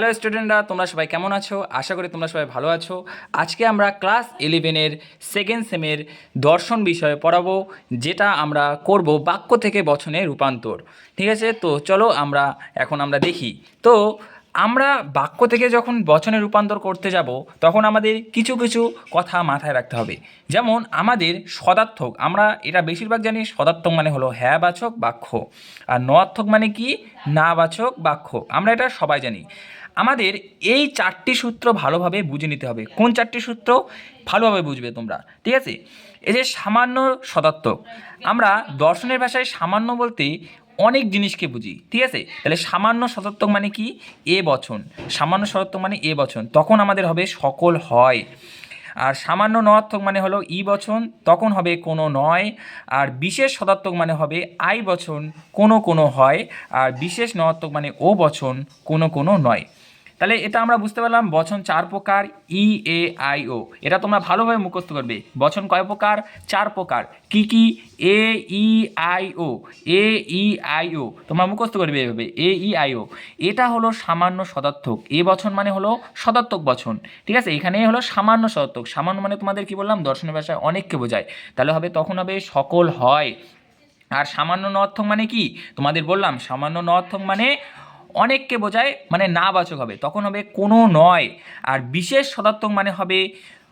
Hello স্টুডেন্টরা তোমরা সবাই কেমন আছো? আশা করি তোমরা সবাই ভালো আছো। আজকে আমরা ক্লাস ইলেভেনের সেকেন্ড সেমের দর্শন বিষয়ে পড়াবো, যেটা আমরা করব বাক্য থেকে বচনে রূপান্তর। ঠিক আছে? তো চলো আমরা, এখন আমরা দেখি। তো আমরা বাক্য থেকে যখন বচনে রূপান্তর করতে যাব, তখন আমাদের কিছু কিছু কথা মাথায় রাখতে হবে। যেমন আমাদের সদার্থক, আমরা এটা বেশিরভাগ জানি সদার্থক মানে হলো হ্যাঁ বাচক বাক্য। আর নয়ার্থক মানে কি? না বাচক বাক্য। আমরা এটা সবাই জানি। আমাদের এই চারটি সূত্র ভালোভাবে বুঝে নিতে হবে। কোন চারটি সূত্র? ভালোভাবে বুঝবে তোমরা, ঠিক আছে? এই যে সামান্য সদার্থক, আমরা দর্শনের ভাষায় সামান্য বলতে অনেক জিনিসকে বুঝি, ঠিক আছে? তাহলে সামান্য সদার্থক মানে কি? এ বচন। সামান্য সদার্থক মানে এ বচন। তখন আমাদের হবে সকল হয়। আর সামান্য নয়ার্থক মানে হলো ই বচন, তখন হবে কোনো নয়। আর বিশেষ সদার্থক মানে হবে আই বচন, কোনো কোনো হয়। আর বিশেষ নয়ার্থক মানে ও বচন, কোনো কোনো নয়। তাহলে এটা আমরা বুঝতে পারলাম, বচন চার প্রকার, ই, এ, আই, ও। এটা তোমরা ভালোভাবে মুখস্থ করবে। বচন কয় প্রকার? চার প্রকার। কি কি? A, E, I, O. A, E, I, O. তোমরা মুখস্থ করবে এভাবে। A, E, I, O. এটা হলো সামান্য সদার্থক। এ বচন মানে হলো সদার্থক বচন। ঠিক আছে? এখানে হলো সামান্য সদার্থক। সামান্য মানে তোমাদের কি বললাম? দর্শনের ভাষায় অনেককে বোঝায়। তাহলে হবে তখন হবে সকল হয়। আর সামান্য নর্থক মানে কি? তোমাদের বললাম, সামান্য নর্থক মানে অনেককে বোঝায় মানে না বাচক হবে, তখন হবে কোনো নয়। আর বিশেষ সদার্থক মানে হবে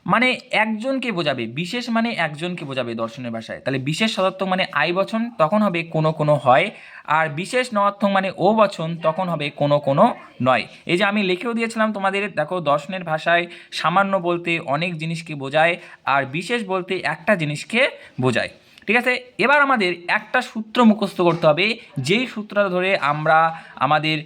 মানে একজনকে বোঝাবে, বিশেষ মানে একজনকে বোঝাবে দর্শনের ভাষায়। তাহলে বিশেষ সদার্থক মানে আই বচন, তখন হবে কোনো কোনো হয়। আর বিশেষ নয়ার্থক মানে ও বচন, তখন হবে কোনো কোনো নয়। এই যে আমি লিখেও দিয়েছিলাম তোমাদের, দেখো দর্শনের ভাষায় সামান্য বলতে অনেক জিনিসকে বোঝায়, আর বিশেষ বলতে একটা জিনিসকে বোঝায়। ঠিক আছে? এবার আমাদের একটা সূত্র মুখস্থ করতে হবে। যেই সূত্রটা ধরে আমরা আমাদের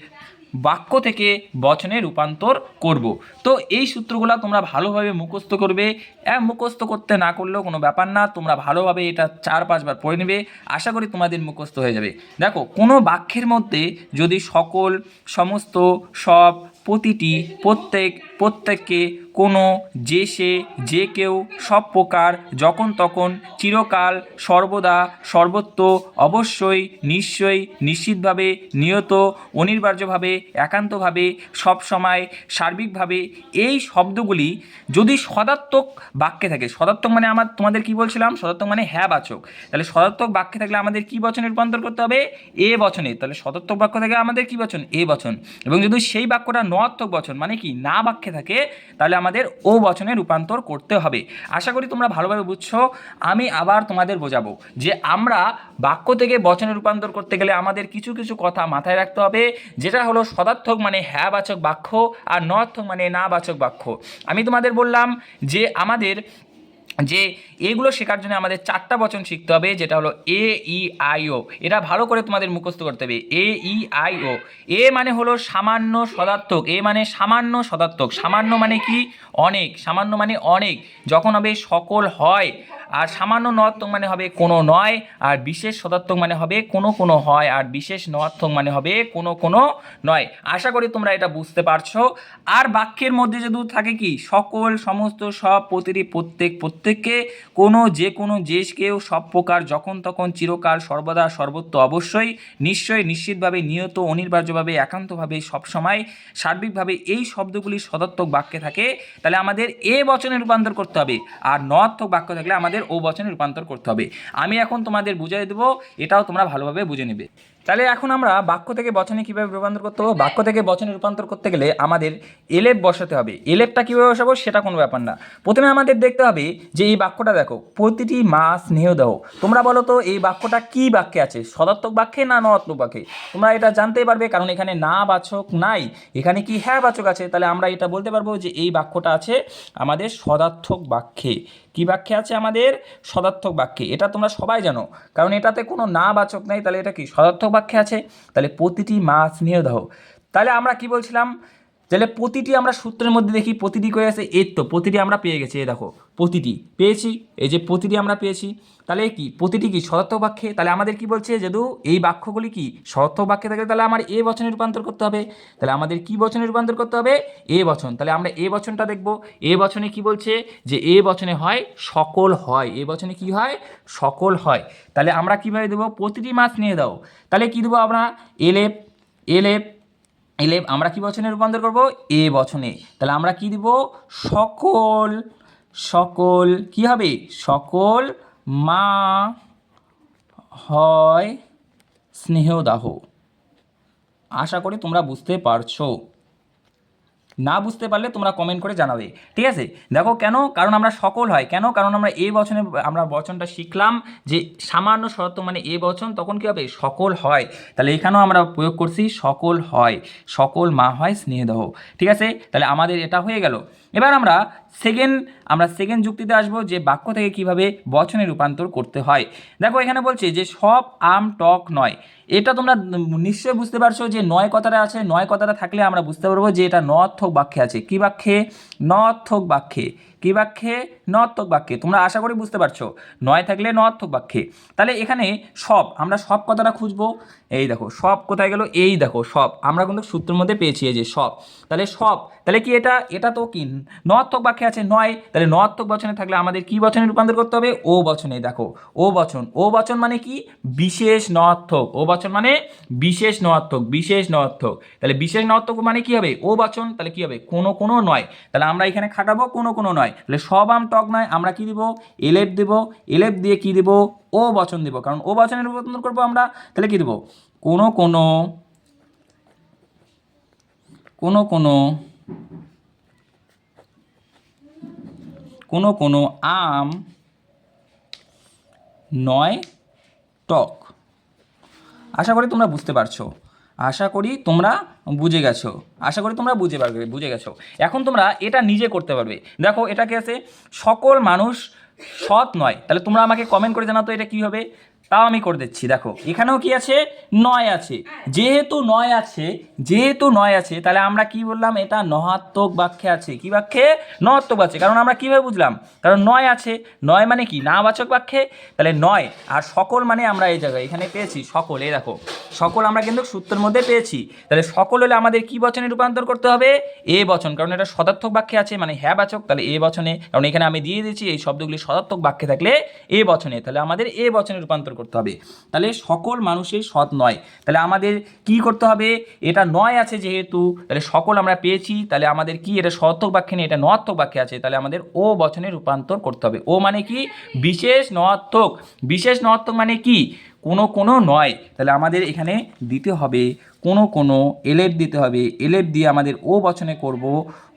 বাক্য থেকে বচনে রূপান্তর করব। তো এই সূত্রগুলো তোমরা ভালোভাবে মুখস্থ করবে। মুখস্থ করতে না করলেও কোনো ব্যাপার না। তোমরা ভালোভাবে এটা চার পাঁচবার পড়ে নেবে। আশা করি তোমাদের মুখস্থ হয়ে যাবে। দেখো, কোনো বাক্যের মধ্যে যদি সকল, সমস্ত, সব, প্রতিটি, প্রত্যেক, প্রত্যেককে কোনো, যে সে, যে কেউ, সব প্রকার, যখন তখন, চিরকাল, সর্বদা, সর্বত্র, অবশ্যই, নিশ্চয়ই, নিশ্চিতভাবে, নিয়ত, অনিবার্যভাবে, একান্তভাবে সবসময় সার্বিকভাবে, এই শব্দগুলি যদি সদাত্মক বাক্যে থাকে, সদাত্মক মানে আমার, তোমাদের কি বলছিলাম? সদাত্মক মানে হ্যাঁ বাচক। তাহলে সদাত্মক বাক্যে থাকলে আমাদের কি বচনে রূপান্তর করতে হবে? এ বচনে। তাহলে সদাত্মক বাক্য থাকে আমাদের কি বচন? এ বচন। এবং যদি সেই বাক্যটা নয়াত্মক বচন মানে কি? না বাক্যে থাকে, তাহলে আমাদের ও বচনে রূপান্তর করতে হবে। আশা করি তোমরা ভালোভাবে বুঝছ। আমি আবার তোমাদের বোঝাবো যে আমরা বাক্য থেকে বচনে রূপান্তর করতে গেলে আমাদের কিছু কিছু কথা মাথায় রাখতে হবে, যেটা হলো সদার্থক মানে হ্যাঁ বাচক বাক্য আর নর্থক মানে না বাচক বাক্য। আমি তোমাদের বললাম যে আমাদের যে এগুলো শেখার জন্য আমাদের চারটা বচন শিখতে হবে, যেটা হলো এ, ই, আই, ও। এটা ভালো করে তোমাদের মুখস্থ করতে হবে। এ, ই, আই, ও। এ মানে হলো সামান্য সদার্থক। এ মানে সামান্য সদার্থক। সামান্য মানে কি? অনেক। সামান্য মানে অনেক। যখন হবে সকল হয় আর সামান্য নর্থক মানে হবে কোনো নয়, আর বিশেষ সদার্থক মানে হবে কোনো কোনো হয়, আর বিশেষ নর্থক মানে হবে কোনো কোনো নয়। আশা করি তোমরা এটা বুঝতে পারছ। আর বাক্যের মধ্যে যদি থাকে কি, সকল, সমস্ত, সব, প্রতিটি প্রত্যেক, প্রত্যেককে, কোনো যে কোনো কেউ সব প্রকার যখন তখন চিরকাল সর্বদা সর্বত্র অবশ্যই, নিশ্চয়ই, নিশ্চিতভাবে, নিয়ত, অনিবার্যভাবে, একান্তভাবে, সবসময়, সার্বিকভাবে এই শব্দগুলি সদার্থক বাক্যে থাকে। তাহলে আমাদের এ বচনে রূপান্তর করতে হবে। আর নর্থক বাক্য থাকলে আমাদের ও বচনে রূপান্তর করতে হবে। আমি এখন তোমাদের বুঝিয়ে দেবো, এটাও তোমরা ভালোভাবে বুঝে নেবে। তাহলে এখন আমরা বাক্য থেকে বচনে কীভাবে রূপান্তর করতে হবে? বাক্য থেকে বচনে রূপান্তর করতে গেলে আমাদের এলেপ বসাতে হবে। এলেপটা কীভাবে বসাবো সেটা কোনো ব্যাপার না। প্রথমে আমাদের দেখতে হবে যে এই বাক্যটা দেখো, প্রতিটি মাস স্নেহদেহ তোমরা বলো তো, এই বাক্যটা কি বাক্যে আছে? সদাত্মক বাক্যে না নরাত্মক বাক্যে? তোমরা এটা জানতেই পারবে, কারণ এখানে না বাচক নাই। এখানে কি হ্যাঁ বাচক আছে? তাহলে আমরা এটা বলতে পারব যে এই বাক্যটা আছে আমাদের সদার্থক বাক্যে। কি বাক্যে আছে আমাদের? সদার্থক বাক্যে। এটা তোমরা সবাই জানো। কারণ এটাতে কোনো না বাচক নাই, তাহলে এটা কি? সদার্থক বাক্যে আছে তাহলে প্রতিটি মাছ স্নেহদাহ তাহলে আমরা কি বলছিলাম? তাহলে প্রতিটি আমরা সূত্রের মধ্যে দেখি প্রতিটি করে আছে এর তো, প্রতিটি আমরা পেয়ে গেছি, এই দেখো, প্রতিটি, পেয়েছি, এই যে প্রতিটি আমরা পেয়েছি, তাহলে কি, প্রতিটি কি সদার্থক বাক্যে? তাহলে আমাদের কি বলছে যেহেতু এই বাক্যগুলি কি সদার্থক বাক্যে থাকে তাহলে আমার এ বচনে রূপান্তর করতে হবে। তাহলে আমাদের কি বচনে রূপান্তর করতে হবে? এ বচন। তাহলে আমরা এ বচনটা দেখব। এ বচনে কি বলছে? যে এ বচনে হয় সকল হয়। এ বচনে কি হয়? সকল হয়। তাহলে আমরা কীভাবে দেবো? প্রতিটি মাছ নিয়ে দাও। তাহলে কি দেবো আমরা? এলেপ এলেপ এলে আমরা কি বচনে রূপান্তর করব? এ বচনে। তাহলে আমরা কি দিব? সকল সকল, কি হবে? সকল মা হয় স্নেহদাহ। আশা করি তোমরা বুঝতে পারছ। না বুঝতে পারলে তোমরা কমেন্ট করে জানাবে, ঠিক আছে? দেখো কেন, কারণ আমরা সকল হয়, কেন? কারণ আমরা এ বচনে, আমরা বচনটা শিখলাম যে সামান্য শর্ত মানে এ বচন, তখন কী হবে? সকল হয়। তাহলে এখানেও আমরা প্রয়োগ করছি, সকল হয়, সকল মা হয় স্নেহদহ ঠিক আছে? তাহলে আমাদের এটা হয়ে গেল। এবার আমরা সেকেন্ড আমরা সেকেন্ড যুক্তিতে আসব যে বাক্য থেকে কীভাবে বচনে রূপান্তর করতে হয়। দেখো, এখানে বলছে যে সব আম, টক নয়। এটা তোমরা নিশ্চয়ই বুঝতে পারছ যে নয় কথাটা আছে, নয় কথাটা থাকলে আমরা বুঝতে পারব যে এটা নর্থক বাক্যে আছে। কী বাক্যে? নর্থক বাক্যে। কি বাক্যে নর্থক বাক্যে তোমরা আশা করি বুঝতে পারছ। নয় থাকলে নর্থক বাক্যে তাহলে এখানে সব, আমরা সব কথাটা খুঁজবো। এই দেখো, সব কোথায় গেল? এই দেখো, সব। আমরা কিন্তু সূত্রের মধ্যে পেয়েছি যে সব। তাহলে সব, তাহলে কি এটা? এটা তো কি? নর্থক বাক্যে আছে নয়। তাহলে নর্থক বচনে থাকলে আমাদের কি বচনে রূপান্তর করতে হবে? ও বচনে, দেখো। ও বচন। ও বচন মানে কি? বিশেষ নর্থক ও বচন মানে বিশেষ নর্থক বিশেষ নর্থক তাহলে বিশেষ নর্থক মানে কি হবে? ও বচন, তাহলে কি হবে? কোনো কোনো নয়। তাহলে আমরা এখানে খাটাবো কোনো কোনো নয়। তাহলে সব আম টক নয়, আমরা কি দিব? এলেপ দেব। এলেপ দিয়ে কি দিব? ও বচন দিব। কারণ ও বচনের রূপান্তর করব আমরা, তাহলে কি দিব? কোনো কোনো কোনো কোনো কোনো কোনো আম নয় টক। আশা করি তোমরা বুঝতে পারছ। আশা করি তোমরা বুঝে গেছো। আশা করি তোমরা বুঝে পারবে, বুঝে গেছো। এখন তোমরা এটা নিজে করতে পারবে। দেখো এটা কি আছে, সকল মানুষ সৎ নয়। তাহলে তোমরা আমাকে কমেন্ট করে জানাও তো এটা কী হবে? তাও আমি করে দিচ্ছি। দেখো, এখানেও কি আছে? নয় আছে। যেহেতু নয় আছে, যেহেতু নয় আছে, তাহলে আমরা কি বললাম? এটা নহাত্মক বাক্যে আছে। কি বাক্যে? নহাত্মক বাক্যে। কারণ আমরা কীভাবে বুঝলাম? কারণ নয় আছে। নয় মানে কি? না বাচক বাক্যে? তাহলে নয়। আর সকল মানে আমরা এই জায়গায় এখানে পেয়েছি। সকল, এই দেখো। সকল আমরা কিন্তু সূত্রের মধ্যে পেয়েছি। তাহলে সকল হলে আমাদের কি বচনে রূপান্তর করতে হবে? এ বচন। কারণ এটা সদার্থক বাক্যে আছে মানে হ্যাঁ বাচক, তাহলে এ বচনে। কারণ এখানে আমি দিয়ে দিয়েছি, এই শব্দগুলি সদার্থক বাক্যে থাকলে এ বচনে। তাহলে আমাদের এ বচনে রূপান্তর করতে হবে। তাহলে সকল মানুষই সৎ নয়। তাহলে আমাদের কি করতে হবে? এটা নয় আছে যেহেতু, তাহলে সকল আমরা পেয়েছি। তাহলে আমাদের কি? এটা সদার্থক বাক্যে নেই, এটা নয়াত্মক বাক্যে আছে। তাহলে আমাদের ও বচনে রূপান্তর করতে হবে। ও মানে কি? বিশেষ নয়াত্মক। বিশেষ নয়াত্মক মানে কি? কোনো কোনো নয়। তাহলে আমাদের এখানে দিতে হবে কোনো কোনো, এলেপ দিতে হবে। এলেপ দিয়ে আমাদের ও বচনে করব,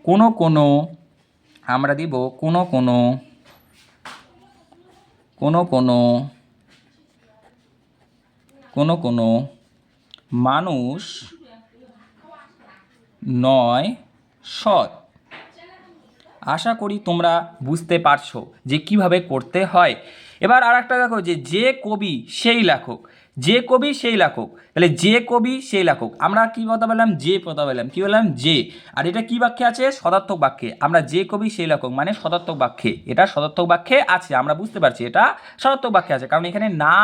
কোনো কোনো, আমরা দিব কোনো কোনো কোনো কোনো কোনো কোনো, মানুষ নয়, সৎ। আশা করি তোমরা বুঝতে পারছ যে কীভাবে করতে হয়। এবার আর একটা দেখো যে যে কবি সেই লেখক, যে কবি সেই লেখক, তাহলে যে কবি সেই লেখক, আমরা কি কথা বললাম যে কথা বললাম কী বললাম যে। আর এটা কি বাক্যে আছে? সদার্থক বাক্যে। আমরা যে কবি সেই লেখক মানে সদার্থক বাক্যে। এটা সদার্থক বাক্যে আছে, আমরা বুঝতে পারছি এটা সদার্থক বাক্যে আছে, কারণ এখানে না,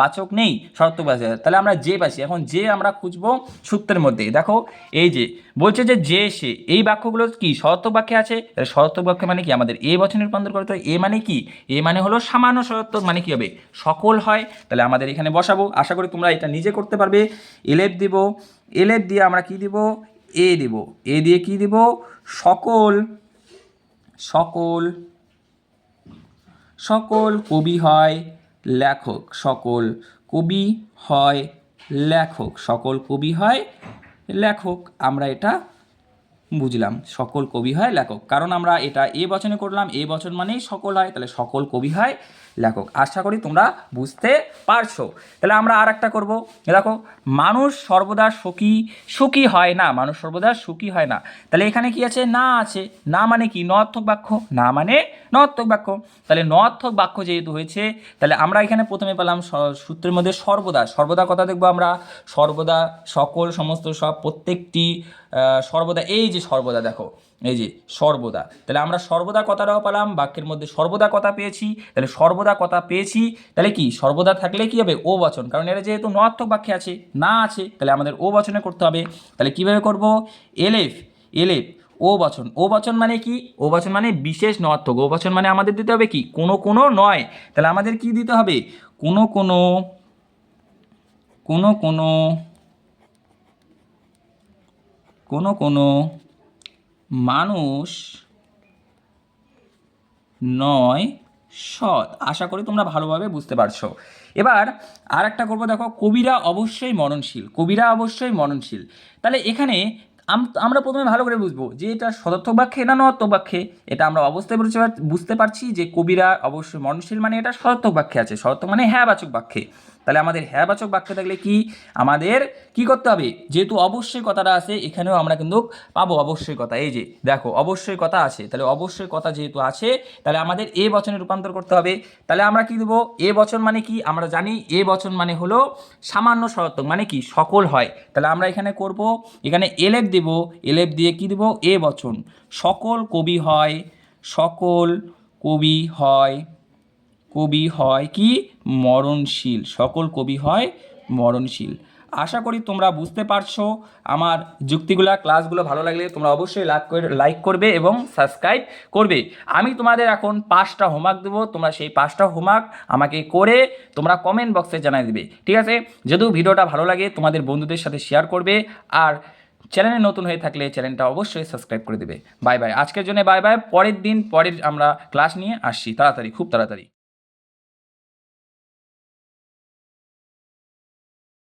বাচক নেই, সদার্থক বাক্যে তাহলে আমরা যে পাচ্ছি এখন যে আমরা খুঁজবো সূত্রের মধ্যে। দেখো, এই যে বলছে যে যে সে, এই বাক্যগুলো কি সদার্থক বাক্যে আছে? সদার্থক বাক্যে মানে কি? আমাদের এ বচনে রূপান্তর করতে হয়। এ মানে কি? এ মানে হলো সামান্য সদার্থক মানে কি হবে? সকল হয়। তাহলে আমাদের এখানে বসাবো। আশা করি তোমরা এটা নিজে করতে পারবে। এলেপ দিব। এলেপ দিয়ে আমরা কি দিব? এ দিব। এ দিয়ে কি দিব? সকল সকল সকল কবি হয় লেখক। সকল কবি হয় লেখক। সকল কবি হয় লেখক, আমরা এটা বুঝলাম। সকল কবি হয় লেখক। কারণ আমরা এটা এ বচনে করলাম, এ বচন মানেই সকল হয়। তাহলে সকল কবি হয় লেখক। আশা করি তোমরা বুঝতে পারছ। তাহলে আমরা আর একটা করব। দেখো, মানুষ সর্বদা সুখী সুখী হয় না। মানুষ সর্বদা সুখী হয় না। তাহলে এখানে কি আছে? না আছে। না মানে কি? নর্থক বাক্য। না মানে নর্থক বাক্য। তাহলে নর্থক বাক্য যেহেতু হয়েছে, তাহলে আমরা এখানে প্রথমে পেলাম সূত্রের মধ্যে সর্বদা। সর্বদা কথা দেখব আমরা। সর্বদা সকল, সমস্ত সব, প্রত্যেকটি সর্বদা। এই যে সর্বদা, দেখো। এই যে সর্বদা। তাহলে আমরা সর্বদা কথাটাও পেলাম, বাক্যের মধ্যে সর্বদা কথা পেয়েছি, তাহলে সর্বদা কথা পেয়েছি, তাহলে কি? সর্বদা থাকলে কি হবে? ও বচন। কারণ এটা যেহেতু নর্থক বাক্যে আছে, না আছে, তাহলে আমাদের ও বচনে করতে হবে। তাহলে কীভাবে করব? এলেফ এলেফ, ও বচন। ও বচন মানে কি? ও বচন মানে বিশেষ নর্থক ও বচন মানে আমাদের দিতে হবে কি? কোনো কোনো নয়। তাহলে আমাদের কি দিতে হবে? কোনো কোনো কোনো কোনো কোনো কোনো মানুষ নয় সৎ। আশা করি তোমরা ভালোভাবে বুঝতে পারছ। এবার আর একটা করব দেখো, কবিরা অবশ্যই মননশীল কবিরা অবশ্যই মননশীল তাহলে এখানে আমরা প্রথমে ভালো করে বুঝব যে এটা সদর্থক বাক্যে না নর্থক বাক্যে, এটা আমরা অবশ্যই বুঝতে পারছি যে কবিরা অবশ্যই মননশীল মানে এটা সদর্থক বাক্যে আছে। সদর্থক মানে হ্যাঁ বাচক বাক্যে। তাহলে আমাদের হ্যাঁ বাচক বাক্যে থাকলে কি? আমাদের কি করতে হবে? যেহেতু অবশ্যই কথাটা আছে, এখানেও আমরা কিন্তু পাবো অবশ্যই কথা। এই যে, দেখো, অবশ্যই কথা আছে। তাহলে অবশ্যই কথা যেহেতু আছে, তাহলে আমাদের এ বচনে রূপান্তর করতে হবে। তাহলে আমরা কি দেবো? এ বচন মানে কি? আমরা জানি এ বচন মানে হলো সামান্য সদর্থক মানে কি? সকল হয়। তাহলে আমরা এখানে করব, এখানে এলেপ দেব এলেপ দিয়ে কি দেব? এ বচন, সকল কবি হয়, সকল কবি হয় কবি হয় কি? মরণশীল, সকল কবি হয় মরণশীল। আশা করি তোমরা বুঝতে পারছ আমার যুক্তিগুলা, ক্লাসগুলো ভালো লাগলে তোমরা অবশ্যই লাইক লাইক করবে এবং সাবস্ক্রাইব করবে। আমি তোমাদের এখন পাঁচটা হোমওয়ার্ক দেবো, তোমরা সেই পাঁচটা হোমওয়ার্ক আমাকে করে তোমরা কমেন্ট বক্সে জানাই দেবে। ঠিক আছে? যদিও ভিডিওটা ভালো লাগে, তোমাদের বন্ধুদের সাথে শেয়ার করবে, আর চ্যানেলে নতুন হয়ে থাকলে চ্যানেলটা অবশ্যই সাবস্ক্রাইব করে দেবে। Bye bye. আজকের জন্য বাই বাই। পরের দিন, পরের আমরা ক্লাস নিয়ে আসছি। তাড়াতাড়ি, খুব তাড়াতাড়ি।